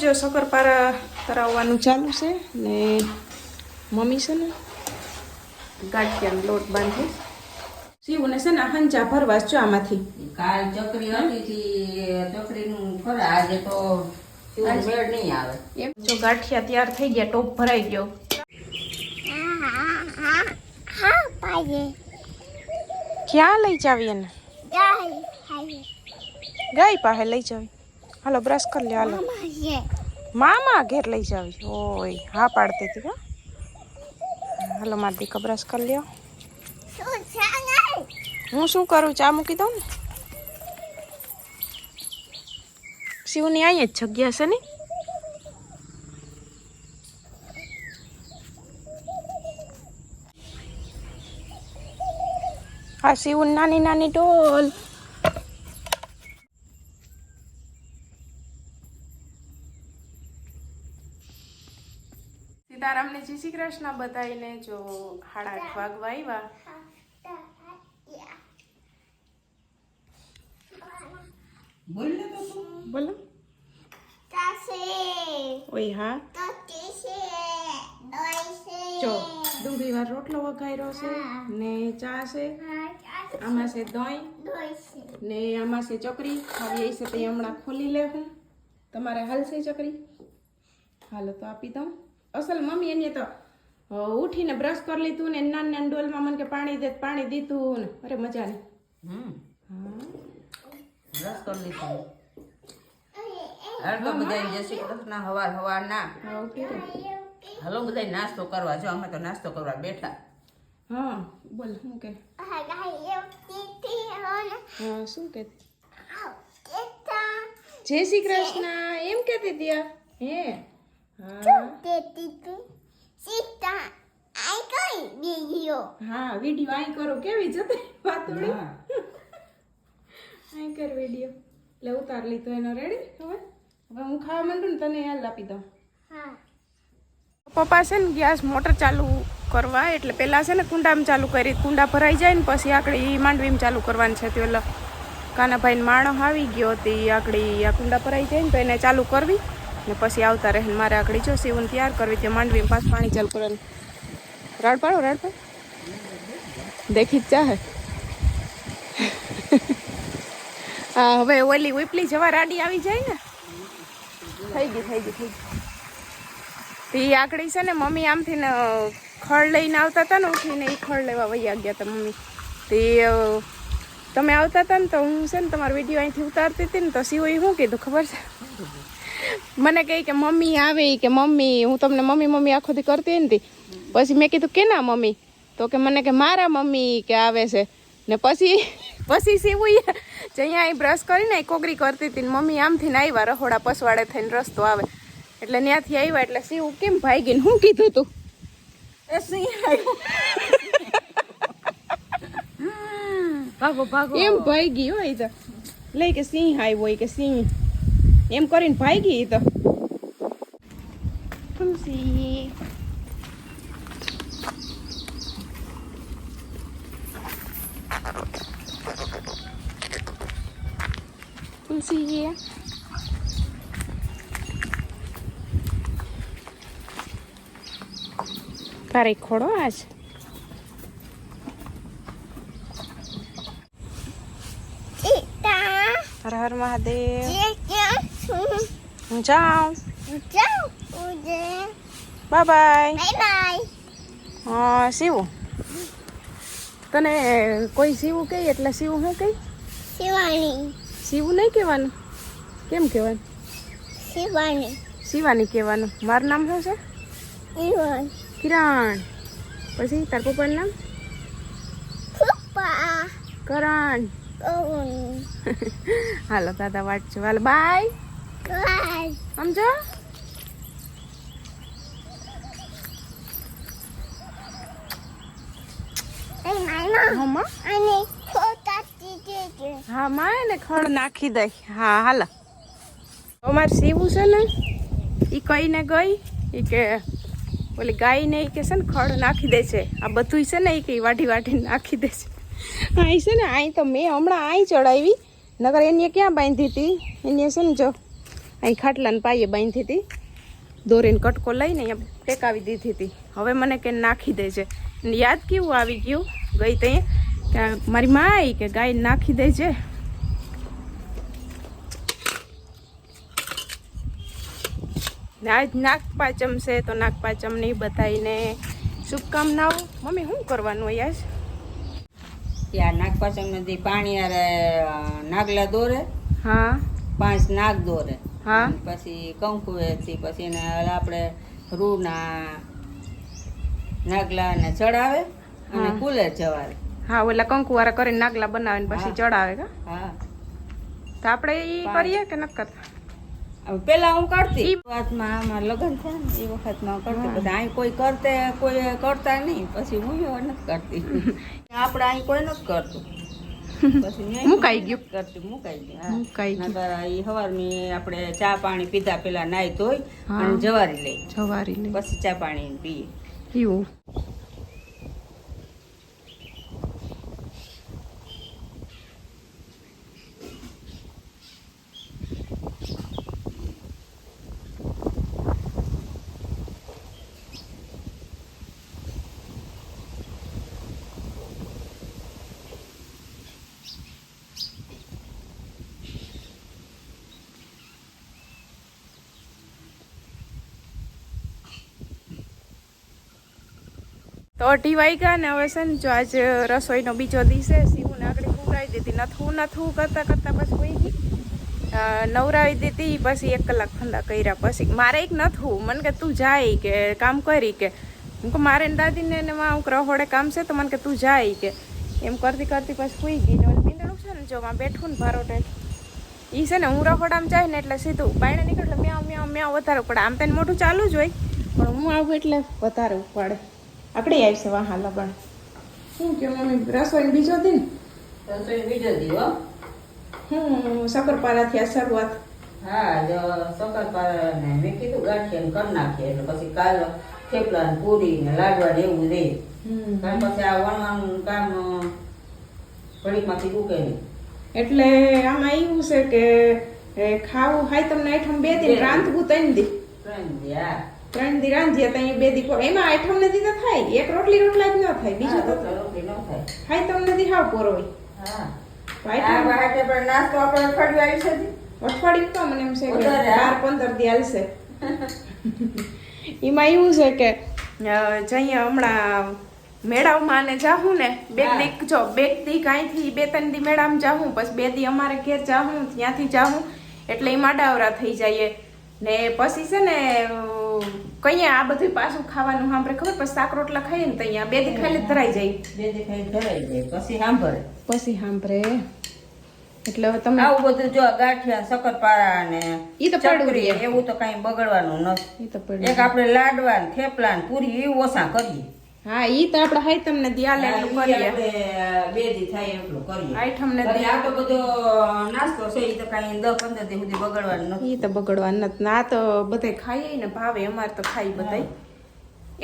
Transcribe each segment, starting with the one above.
જો શક્કરપારા તરાવવાનું ચાલુ છે ને મમ્મી છે ને ગાંઠિયાનો લોટ બાંધે. શિવને છે ને હંચા ભરવા જો આમાંથી. કાલ ચકરી હતી ચકરીનું ખરા આજે તો મેળ નહીં આવે. એમ. જો ગાંઠિયા તૈયાર થઈ ગયા ટોપ ભરાઈ ગયો. ક્યાં લઈ જાવી એને? ગાય પાસે લઈ જાવી. હાલો બ્રશ કરી લે હાલો. મામા ઘેર લઈ જાવી ઓય હા પાડતી હતી હા. હાલો મારી દીકરા બ્રશ કરી લ્યો. હું શું કરું? ચા મૂકી દઉં ને? શિવની અહીંયા જ જગ્યા છે ને? હા શિવ નાની નાની ટોલ સીતારામને જય શ્રી કૃષ્ણ બતાવીને જો સાડા આઠ વાગવા આવ્યા બોલ ને તો તું. બોલો. ઓય હા. જો ડુંગળી વાર રોટલો વઘાર્યો છે ને ચા છે આમાં છે દહીં ને આમાં છે ચકરી. હવે એ છે તે હમણાં ખોલી લે હું તમારે હાલશે ચકરી? હાલો તો આપી દઉં. અસલ મમ્મી એને તો ઉઠીને બ્રશ કરી લીધું ને નાની નાની ડોલમાં મને કે પાણી દે પાણી દીધું ને. અરે મજા હા. રસ કરી લીધું. હાલ બધા જય શ્રી કૃષ્ણ હવાર હવાર ના. હા ઓકે હલો બધા નાસ્તો કરવા જો અમે તો નાસ્તો કરવા બેઠા. હા બોલ શું કે? હા શું કે? જય શ્રી કૃષ્ણ એમ કહેતી ત્યાં હે? હા હા વીડિયો આઈ કરો. કેવી જતી વાતોડી હા. આઈ કર વીડિયો. એટલે ઉતાર લીધો એનો રેડી હવે? હવે હું ખાવા માંડું ને તને યાદ આપી દઉં. પપ્પા છે ને ગેસ મોટર ચાલુ કરવા એટલે પહેલાં છે ને કુંડામાં ચાલુ કરી. કુંડા ભરાઈ જાય ને પછી આકડી માંડવીમાં ચાલુ કરવાની છે. તે ઓલા કાનાભાઈને માણસ આવી ગયો હતી આકડી આ કુંડા ભરાઈ જાય ને તો એને ચાલુ કરવી. ને પછી આવતા રહે ને મારે આગળ જો સીવન તૈયાર કરવી તે માંડવી પાછ પાણી ચાલુ કરે રાડ પાડો રાડ પાડો. દેખી ચાહે હા, હવે ઓલી ઉપલી જવા રાડી આવી જાય ને. થઈ ગઈ થઈ ગઈ થઈ ગઈ. ઈ આકડી છે ને, મમ્મી આમથી ને ખળ લઈને આવતા હતા ને, ઉઠીને એ ખળ લેવા વૈયા ગયા હતા મમ્મી. તે તમે આવતા હતા ને, તો હું છે ને, તમારો વીડિયો અહીંથી ઉતારતી હતી ને, તો સિવાય શું કીધું, ખબર છે? મને કહે કે મમ્મી આવે કે મમ્મી હું તમને મમ્મી મમ્મી આખો દી કરતી હતી પછી મેં કીધું કેના મમ્મી? તો કે મને કે મારા મમ્મી કે આવે છે. ને પછી પછી સીવું જે અહીંયા અહીં બ્રશ કરીને કોગરી કરતી હતી ને મમ્મી આમથી ને આવ્યા રહોડા પસવાડે થઈને રસ્તો આવે. એટલે ત્યાંથી આવ્યા એટલે સીવું કેમ ભાઈ ને શું કીધું તું? ભાગો ભાગો. એમ ભાઈ ગઈ હોય લઈ કે સિંહ આવ્યો હોય કે સિંહ. એમ કરીને ભાઈ ગઈ તો તુલસી તુલસી તારે ખોડો આજ હર હર મહાદેવ હું જાઉં બાય બાય હા શિવ તને કોઈ શિવ કહે એટલે શિવ શું કહે? શિવ નહીં કહેવાનું? કેમ કહેવાનું? શિવાની. કહેવાનું. મારું નામ શું છે? કિરણ. પછી તાર પપ્પાનું નામ? કરણ. હાલો દાદા વાંચજો હાલ બાય સમજો? હા માં. ખડ નાખી દઈ હા હાલો. અમારે સીવું છે ને એ કહીને ગઈ એ કે ઓલી ગાયને એ કે છે ને ખડ નાખી દે છે. આ બધું છે ને એ કે વાટી વાઢી નાખી દે છે. અહીં છે ને અહીં તો મેં હમણાં અહીં ચડાવી. નગર એને ક્યાં બાંધી હતી? એને છે ને જો. અહીં ખાટલાને પાયે બાંધી હતી. દોરીને કટકો લઈને અહીંયા ટેકાવી દીધી હતી. હવે મને કે નાખી દેજે. યાદ કેવું આવી ગયું? ગઈ ત્યાં કે મારી મા આવી કે ગાય નાખી દેજે. આજ નાગપાચમ છે તો નાગપાચમની બધાને શુભકામનાઓ. મમ્મી શું કરવાનું હોય આજ? ત્યાં નાગપાચમ નદી પાણી નાગલા દોરે હા. પાંચ નાગ દોરે. હા? પછી કંકુએથી પછી એને આપણે રૂના નાગલા ને ચડાવે અને. કુલે જવારે હા ઓલા કંકુવાળા કરીને નાગલા બનાવીને પછી ચડાવે કા? હા. તો આપણે એ. કરીએ કે ન કરતા? પેલા હું કરતી. વાતમાં આમાં લગ્ન થયા ને એ વખતમાં કરતી. બધા અહીં કોઈ કરતે કોઈ કરતા નહીં. પછી હું નથી કરતી. આપણે અહીં કોઈ નથી કરતું. મુકાઈ ગયું. કરતી મુકાઈ ગયું. મુકાઈ ગયું. હવાર મેં આપણે ચા પાણી પીધા પેલા નાઈ ધોઈ અને જવારી લઈ જવારી લઈ પછી ચા પાણી પીએ એવું તો અઢી વાગ્યા ને હવે છે ને જો આજે રસોઈનો બીજો દિવસે સીવું આગળ ખવડાવી દીધી. નથું નથું કરતાં કરતાં પછી કોઈ ગઈ. નવરાવી દીધી, પછી એક કલાક ઠંડા કર્યા પછી. મારે એક નથું. મને કે તું જાય કે કામ કરી કે. હું કે મારે દાદીને ને માં હું રહોડે કામ છે તો મને કે તું જાય કે. એમ કરતી કરતી પછી સુઈ ગઈ ને પીંદડું છે ને જો માં બેઠું ને ભારોટે ઈ છે ને હું રહોડામ જાય ને એટલે સીધું બાયણે નીકળે એટલે મેં મ્યાઉ મેં વધારે પડે. આમ તેને મોટું ચાલુ જ હોય. પણ હું આવું એટલે વધારે ઉપાડે. આકડી આવશે વાહ લગણ શું કે મમ્મી રસોઈ બીજો દિન રસોઈ બીજો દી હો. હું શક્કરપારાથી આ શરૂઆત. હા જો ને મેં કીધું ગાંઠિયા કરી નાખીએ એટલે પછી કાલ થેપલા ને પૂરી ને લાડવા ને એવું કારણ પછી આ વણવાનું કામ ઘડીકમાંથી ઉકે નહીં. એટલે આમાં એવું છે કે એ ખાવું હાય તમને આઈટમ બે દિન. રાંધવું ત્રણ દી. ત્રણ દી હા. ત્રણ દી રાંધીએ તો અહીં બે દી કો- એમાં આઈટમ નથી તો થાય. એક રોટલી રોટલા જ ન થાય. બીજું તો થાય. તમને નથી હાવ પોરો હોય. નાસ્તો આપણે અઠવાડિયું છે અઠવાડિયું તો મને એમ છે કે બાર પંદર દી હાલશે. એમાં એવું છે કે જઈએ હમણાં મેળાવમાં ને જાહું ને બે હા. જો બે દી કાંઈથી બે ત્રણ દી મેળામાં જાહું પછી બે દી અમારે ઘેર જાહું ત્યાંથી જાહું. એટલે એ માડાવરા થઈ જઈએ. ને પછી છે ને અ, કઈએ આ બધું પાછું ખાવાનું સાંભળે ખબર? પછી શાક રોટલા ખાઈએ ને તો અહીંયા બે દી ખાઈ ધરાઈ જાય. બે દી ખાઈ ધરાઈ જાય પછી સાંભળે. પછી સાંભળે. એટલે હવે તમે આવું બધું જો ગાંઠિયા શક્કરપારા ને ઈ તો ચકરી રહે. એવું તો કઈ બગડવાનું નથી. ઈ તો એક આપણે લાડવા ને થેપલા ને પૂરી એ ઓછા કરીએ. હા ઈ તો આપણે હાઈ તમને દિયાલે એટલું કરીએ. બે દી થાય એટલું કરીએ. આઈટમ ને આ તો બધો નાસ્તો છે ઈ તો કાઈ 10 15 દી સુધી બગડવાનું નથી. ઈ તો બગડવા નથી. ના તો બધે ખાઈએ ને ભાવે અમારે તો ખાઈ બધાય.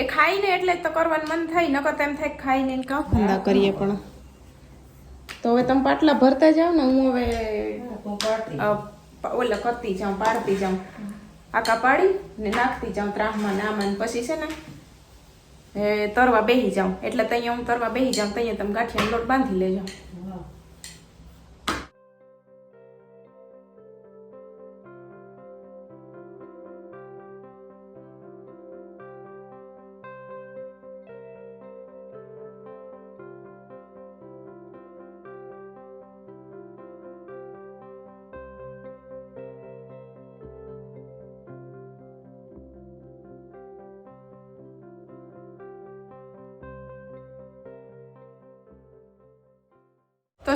એ ખાઈ ને એટલે જ તો કરવાનું મન થાય નકર તેમ એમ થાય ખાઈ ને કાં ફંદા કરીએ પણ. તો હવે તમે પાટલા ભરતા જાવ ને હું હવે. ઓલા કરતી જાઉં પાડતી જાઉં. આકા પાડી ને નાખતી જાઉં ત્રાહમાં નામાં ને પછી છે ને તરવા બેસી જાઉં. એટલે ત્યાં હું તરવા બેસી જાઉં ત્યાં તમે ગાંઠિયાનો લોટ બાંધી લેજો.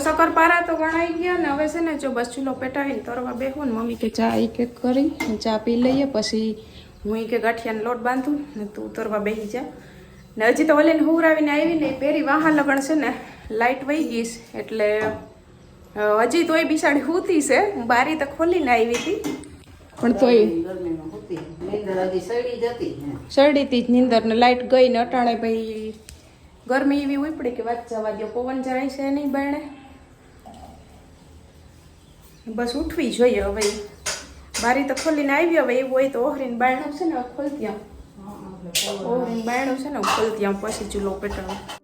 તો શક્કરપારા તો ગણાઈ ગયા ને હવે છે ને જો બસ ચૂલો પેટાવીને તરવા બેહું ને મમ્મી કે ચા એક એક કરી ચા પી લઈએ પછી હું ઈ કે ગાંઠિયાનો લોટ બાંધું ને તું તરવા બેસી જા ને હજી તો ઓલીને હુરાવીને આવી ને પહેરી વાહા લગણ છે ને લાઇટ વહી ગઈશ એટલે હજી તોય બિસાડી હુતી છે હું બારી તો ખોલીને આવી હતી પણ તોય હતી. સડી જતી હે. શરડીથી જ નીંદર ને લાઇટ ગઈ ને અટાણે ભાઈ ગરમી એવી ઉપડી કે વાત જવા દો પવન જાય છે નહીં બાયણે બસ ઉઠવી જોઈએ હવે. બારી તો ખોલીને આવી હવે એવું હોય તો ઓહરીને બાયણું છે ને ખોલતી આમ ઓહરીને બાયણું છે ને ખોલતી આમ પછી ચૂલો પેટાડું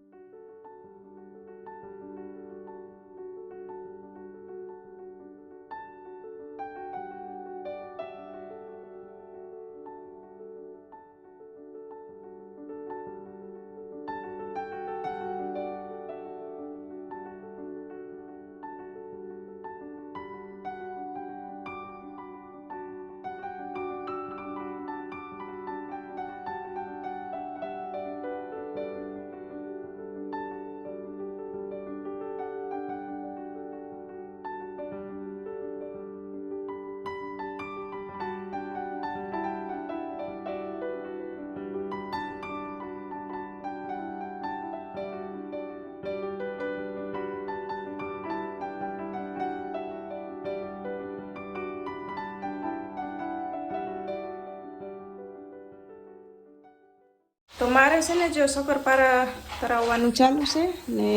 તો મારે છે ને જો શક્કરપારા તરાવવાનું ચાલુ છે ને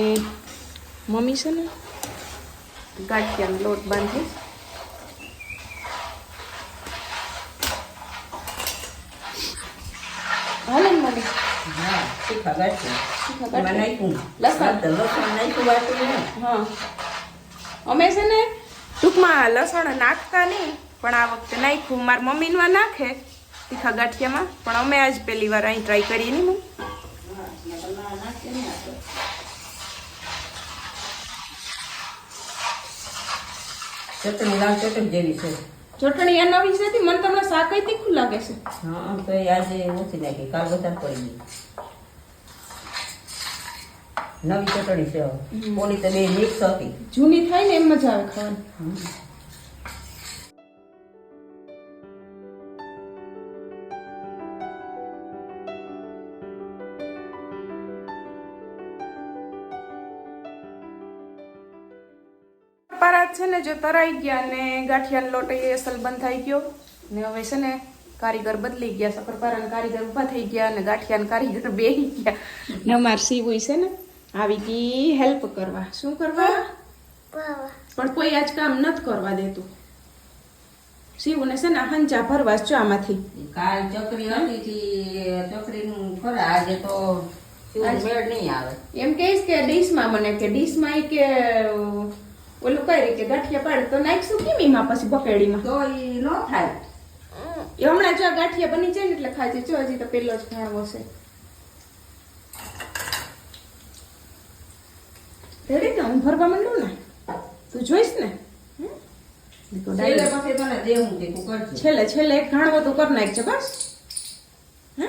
મમ્મી છે ને ગાંઠિયાનો લોટ બાંધી. હાલે ને મમ્મી? હા તીખા ગાંઠિયા. તીખા એમાં ગાંઠિયા. નાખ્યું. લસણ. હા, તો લસણ નાખ્યું વાટું હા. અમે છે ને ટૂંકમાં લસણ નાખતા નહીં પણ આ વખતે નાખ્યું. મારી મમ્મીમાં નાખે. તીખા ગાંઠિયામાં. પણ અમે આજ પહેલી વાર અહીં ટ્રાય કરીએ નહીં આપણે. ચટણી લાલ ચટણી જેવી છે. ચટણી આ નવી છે મને તમને શાક તીખું લાગે છે. હા તો એ આજે ઓછી નાખી. કાલ વધારે પડી ગઈ. નવી ચટણી છે. ઓલી તો બે મિક્સ હતી. જૂની થાય ને એમ મજા આવે ખાવાની. છે ને જો તરાઈ ગયા ને ગાંઠિયાનો લોટ એ અસલ બંધ થઈ ગયો. ને હવે છે ને કારીગર બદલી ગયા સફરપારા કારીગર ઊભા થઈ ગયા અને ગાંઠિયાના કારીગર બે ગયા. ને અમારે સીવું છે ને આવી ગઈ હેલ્પ કરવા. શું કરવા? પણ કોઈ આજ કામ નથી કરવા દેતું. શિવને છે ને હંચા ભરવા છો જો આમાંથી. કાલ ચકરી હતી તી ચકરીનું ખરા આજે તો મેળ નહીં આવે. એમ કહીશ કે ડીશમાં મને કે ડીશમાં એ કે ઓલું કઈ રીતે ગાંઠિયા પાડે? તો નાખશું કિમીમાં પછી બકેડીમાં? તો એ ન થાય. એ હમણાં જો ગાંઠિયા બની જાય ને એટલે ખાજે જો હજી તો પેલો જ ભાણવો છે. રેડી ને હું ભરવા માંડું ને? તું જોઈશ ને? તો છેલ્લે તે તું છેલ્લે એક ઘાણવો તું કરી નાખજે બસ. હે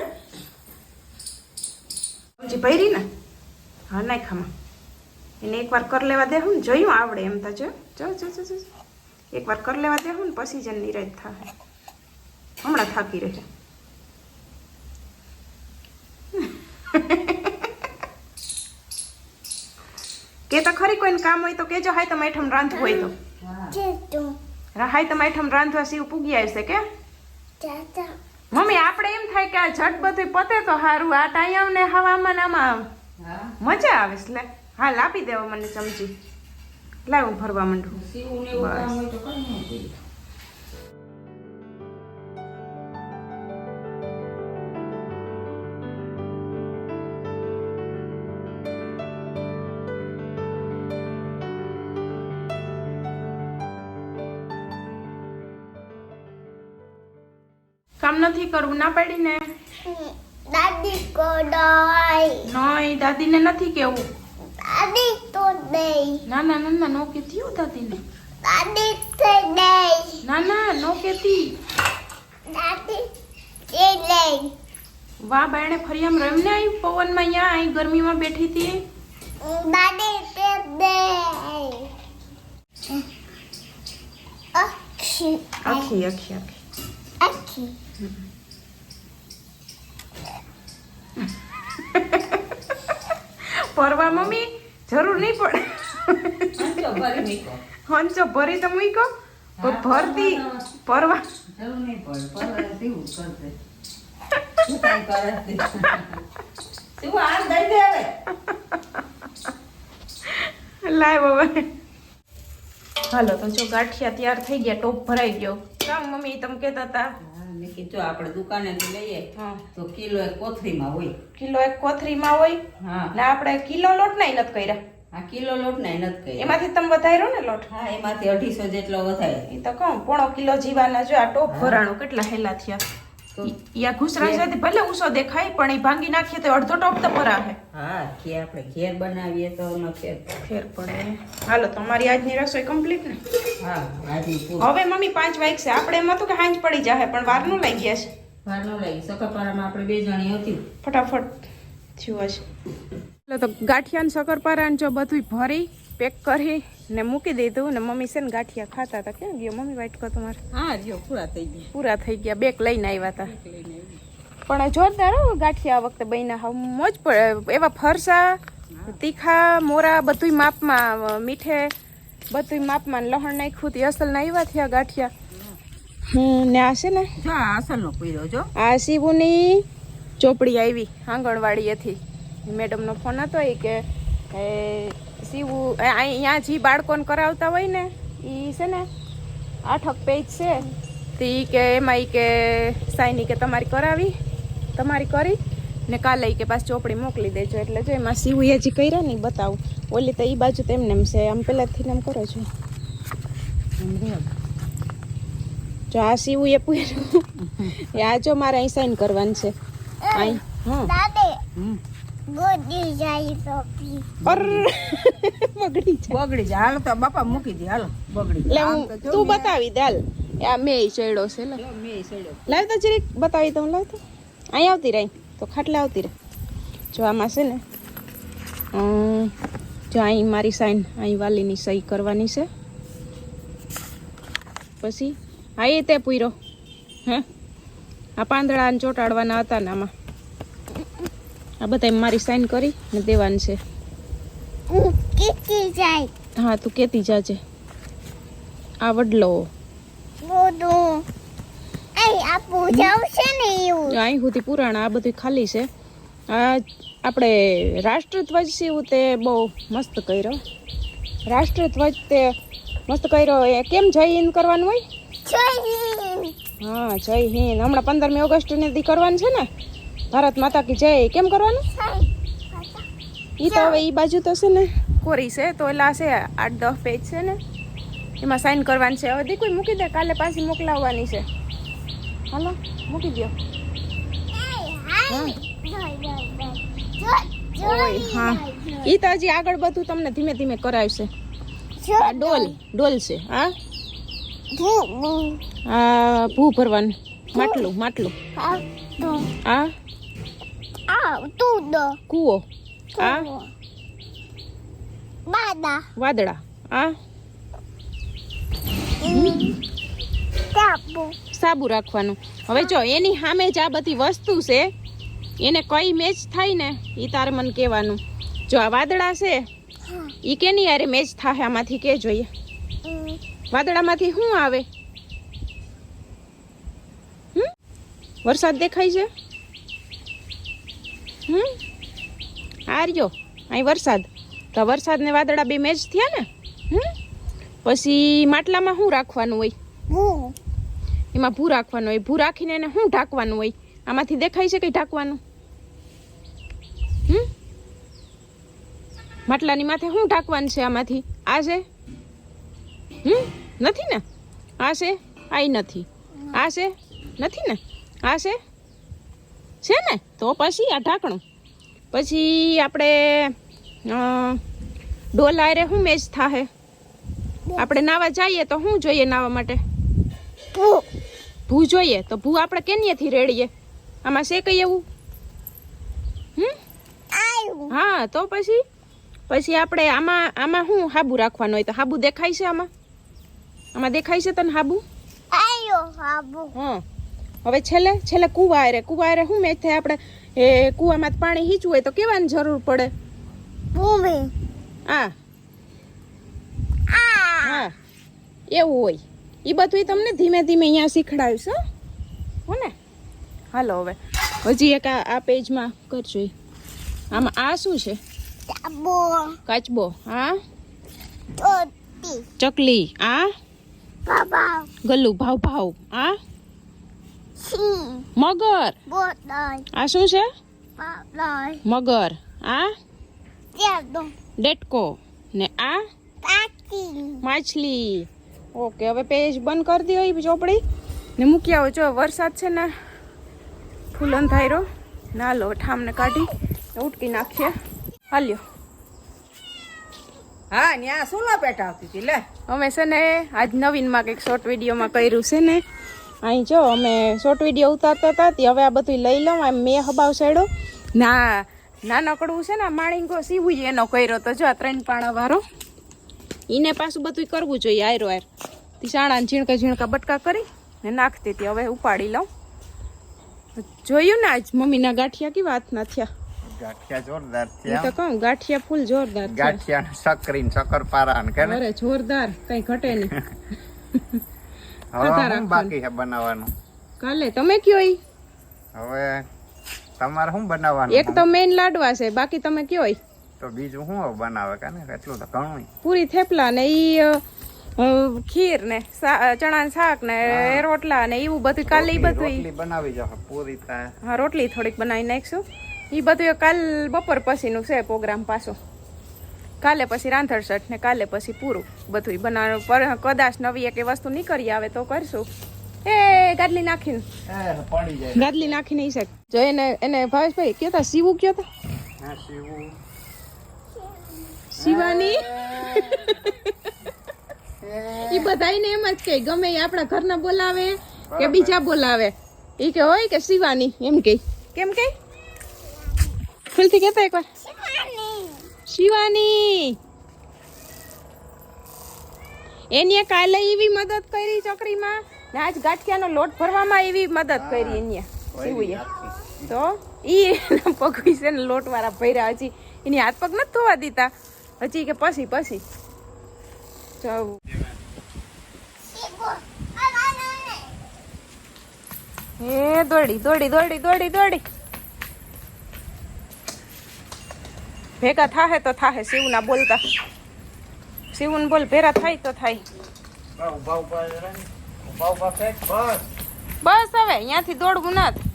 ભરી ને? હા નાખામાં એને એકવાર કર લેવા દે હું જોયું આવડે એમ તો જો જો જો જો એકવાર કર લેવા દે હું ને પછી જ નિરાજ થાય. હમણાં થાકી રહે કે તો ખરી કોઈને કામ હોય તો કેજો હાય તમે એઠમ રાંધવું હોય તો. હાય તમે એઠમ રાંધવા સિવ પૂગી આવશે કે? મમ્મી આપણે એમ થાય કે આ ઝટ બધું પતે તો સારું આ ટાઈમ ને હવામાન ને આમાં મજા આવે લે. હા લાપી દેવો મને ચમચી. લાવ હું ભરવા માંડું. બસ. કામ નથી કરવું ના પાડીને? દાદી કો નોય દાદીને નથી કેવું. દાદી તો દઈ ના ના ના ના નો કેતી હો દાદીને દાદી તે દઈ ના ના નો કેતી દાદી તે દઈ વાહ બાયણે ફરી આમ રમીને આવી પવનમાં અહીંયા અહીં ગરમીમાં બેઠી હતી. દાદી તે દઈ આખી આખી આખી. આખી પરવા મમ્મી? જરૂર નહીં પડે. હંચો ભરી તો મૂકો ભરતી પરવા જરૂર નહીં પડે. લાવ હવે? હાલો તો જો ગાંઠિયા તૈયાર થઈ ગયા ટોપ ભરાઈ ગયો. કામ મમ્મી તમે કહેતા હતા. હા, મેં આપણે દુકાને થી લઈએ તો કિલો એક કોથરીમાં હોય. કિલો એક કોથરીમાં હોય? હા. ને આપણે કિલો લોટ નાય નથી કર્યા. હા કિલો લોટ નાય નથી કર્યા. એમાંથી તમે વધાર્યો ને લોટ? હા એમાંથી અઢીસો જેટલો વધારે એ તો કહું પોણો કિલો જીવાના જો આ ટોપ ભરાણું કેટલા હેલા થયા. તો ઈ ઘૂસરા સાથે ભલે ઉસો દેખાય પણ એ ભાંગી નાખીએ તો અડધો ટોપ તો ભરાશે હા કે આપણે ઘેર બનાવીએ તો એનો ફેર ફેર પડે. હાલો તમારી આજની રસોઈ કમ્પ્લીટ ને? હા આજની પૂરું. હવે મમ્મી પાંચ વાગશે. આપણે એમ હતું કે હાંજ પડી જાહે પણ વારનું લાગી ગયા છે. ભાર ન લાગી સકરપારામાં આપણે બે જણી હતી. ફટાફટ થયું હશે એટલે તો ગાંઠિયા ને સકરપારા ને જો બધું ભરી પેક કરી. ને મૂકી દીધું ને મમ્મી છે ને ગાંઠિયા ખાતા હતા. ક્યાં ગયો મમ્મી વાઈટ કહો તમારે? હા જો પૂરા થઈ ગયા. પૂરા થઈ ગયા. બેક લઈને આવ્યા હતા. પણ જોરદાર હો ગાંઠિયા આ વખતે બન્યા. હા મોજ પડે એવા ફરસા તીખા મોરા બધુંય માપમાં મીઠે બધુંય માપમાં ને લહણ નાખ્યું તી અસલ ના આવ્યા થયા ગાંઠિયા. હમ ને આ છે ને? હા આ અસલનો પીરો જો. આ શિવુની ચોપડી આવી આંગણવાડીએથી. મેડમનો ફોન હતો એ કે એ એ અહીંયા જે બાળકોને કરાવતા હોય ને એ છે ને આઠક પેજ છે. તે કે એમાં ઈ કે સાઈની કે તમારી કરાવી તમારી કરી ને કાલે કે પાછી ચોપડી મોકલી દેજો. એટલે જો એમાં સીવું એ જે કર્યા ને ઈ બતાવું. ઓલી તો એ બાજુ તો એમને એમ છે આમ પહેલાંથી એમ કરો છો. જો આ સીવું એ પૂર્યું. એ આ જો મારે અહીં સાઈન કરવાનું છે. અહીં હા દાદી જાય તો બગડી જાય. બગડી જાય. હાલો તો બાપા મૂકી દે હાલ. બગડી એટલે તો બતાવી દે હાલ. આ મેં ચડ્યો છે લે. જો મેં સડ્યો લાવ તો જરીક બતાવી દઉં લાવ તો. અહીં આવતી રહી. તો ખાટલે આવતી રહે. જો આમાં છે ને જો અહીં મારી સાઈન અહીં વાલીની સહી કરવાની છે. પછી હા એ તે પૂરો હે? આ પાંદડા ચોંટાડવાના હતા ને આમાં. આ બધા મારી સાઈન કરી ને દેવાની છે. હું કીધી જાય. હા તું કેતી જાજે. આ વડલો. અહીં સુધી પુરાણ આ બધું ખાલી છે. આ આપણે રાષ્ટ્રધ્વજ છે તે બહુ મસ્ત કર્યો. રાષ્ટ્રધ્વજ તે મસ્ત કર્યો. એ કેમ જય હિન્દ કરવાનું હોય? હા જય હિન્દ. હમણાં પંદરમી ઓગસ્ટને દી કરવાનું છે ને? ભારત માતા કી જય કેમ કરવાનું? એ તો હવે એ બાજુ તો છે ને. કોરી છે તો એલા છે આઠ દસ પેજ છે ને. એમાં સાઈન કરવાની છે. હવે દીકરી મૂકી દે કાલે પાછી મોકલાવવાની છે. હાલો મૂકી દો હા. ઈ તો હજી આગળ બધું તમને ધીમે ધીમે કરાવશે. ડોલ ડોલ છે હા? આ ભૂ ભરવાનું. માટલું માટલું. આ કૂવો આ દાદા વાદળા આ કાપુ સાબુ રાખવાનું. હવે જો એની સામે જ આ બધી વસ્તુ છે એને કઈ મેચ થાય ને એ તારે મને કહેવાનું. જો આ વાદળા છે એ કેની યારે મેચ થાય આમાંથી કે જોઈએ? વાદળામાંથી શું આવે? વરસાદ દેખાય છે? હમ? આ રહ્યો. અહીં વરસાદ. તો વરસાદ ને વાદળા બે મેચ થયા ને? હમ? પછી માટલામાં શું રાખવાનું હોય? એમાં ભૂ રાખવાનું હોય. ભૂ રાખીને એને શું ઢાંકવાનું હોય? આમાંથી દેખાય છે કઈ ઢાંકવાનું? હમ? માટલાની માથે શું ઢાંકવાનું છે આમાંથી? આ છે? હમ? નથી ને? આ છે? આ નથી. આ છે? નથી ને? આ છે? છે ને? તો પછી આ ઢાંકણું. પછી આપણે ડોલા રે શું મેચ થાહે? આપણે નાવા જઈએ તો શું જોઈએ નાવા માટે? ભૂ ભૂ જોઈએ તો ભૂ આપણે કેનીએથી રેડીએ? આમાં છે કઈ એવું? હમ? હા તો પછી? પછી આપણે આમાં આમાં શું હાબુ રાખવાનું હોય તો? હાબુ દેખાય છે આમાં? આમાં દેખાય છે તને હાબુ. હા. હવે છેલ્લે છેલ્લે કૂવા આરે કૂવા આરે શું મેચ થાય આપણે એ કૂવામાં પાણી હીચવું હોય તો કેવાની જરૂર પડે? હા. હા. એવું હોય. એ બધું તમને ધીમે ધીમે અહીંયા શીખડાવીશ હો. ને? હાલો હવે. હજી એક આ પેજમાં કરજો. આમાં આ શું છે? કચબો. હા? ચકલી આ? ગલ્લુ ભાવ ભાવ આ? સી મગર. બોતલ આ શું છે? બાબા મગર. આ? તેડો ડેટકો. ને આ? તાકી માછલી. ઓકે હવે પેજ બંધ કરી દો એ ચોપડી. ને મૂકી આવો. જો વરસાદ છે ને ફૂલ અંધાયરો ના લો ઠામને કાઢી ઉટકી નાખીએ. હાલ્યો. હા શું ના પેટ આવતી હતી લે. અમે છે ને આજ નવીનમાં કંઈક શોર્ટ વિડીયોમાં કર્યું છે ને. અહીં જો અમે શોર્ટ વીડિયો ઉતારતા હતા તે હવે આ બધું લઈ લઉં આમ મેં હબાવ સાડો ના નાનકડું છે ને માણીંગો સીવું જ એનો કર્યો તો જો આ ત્રણ પાણા વાળો એને પાછું બધું કરવું જોઈએ આયરો આયર. તે શાણાને ઝીણકા ઝીણકા બટકા કરી ને નાખતી હતી હવે ઉપાડી લઉં. જોયું ને આજ મમ્મીના ગાંઠિયા કેવા હાથના થયા? ગાંઠિયા જોરદાર થયા. તો કહું ગાંઠિયા ફૂલ જોરદાર ગાંઠિયા સકરી ને ને કે અરે જોરદાર કઈ ઘટે નહીં. હવે ખાતા બાકી છે બનાવવાનું? કાલે તમે કયો ઈ? હવે તમારે શું બનાવવાનું એક તો મેઈન લાડવા છે બાકી તમે કયો ઈ? તો બીજું શું બનાવે કે ને એટલું તો ઘણું. પૂરી થેપલા ને ઈ ખીર ને ચણા ને શાક ને રોટલા ને એવું બધું કાલે બધું બનાવી જાવ પૂરી હા રોટલી થોડીક બનાવી નાખશું. ઈ બધું કાલ બપોર પછીનું છે પ્રોગ્રામ પાછો. કાલે પછી રાંધણસઠ ને કાલે પછી પૂરું. બધું બનાવવાનું પર કદાચ નવી એક વસ્તુ નીકળી આવે તો કરશું. એ ગાદલી નાખીને. એ ગાદલી નાખીને ઈ શાક જો એને એને ભાવેશભાઈ કયો તા? સીવું કયો તા. શિવાની? ઈ બધાયને એમ જ કહે ગમે એ આપણા ઘરના બોલાવે કે બીજા બોલાવે. એ કે હોય કે શિવાની. એમ કહે કેમ કહે ફૂલથી કહેતા એકવાર? શિવાની. એની કાલે એવી મદદ કરી ચોકરીમાં ને આજ ગાંઠિયાનો લોટ ભરવામાં એવી મદદ કરી એને શિવુએ. તો ઈ એના પગ વિશે ને લોટ વાળા ભર્યા. હજી એની હાથ પગ નથી ધોવા દીધા. હજી કે પછી પછી. જવું હે દોડી દોડી દોડી દોડી દોડી. ભેગા થાહે તો થાહે શિવના બોલતા. શિવન બોલ ભેરા થાય તો થાય. બસ. હવે અહીંયાથી દોડવું નથી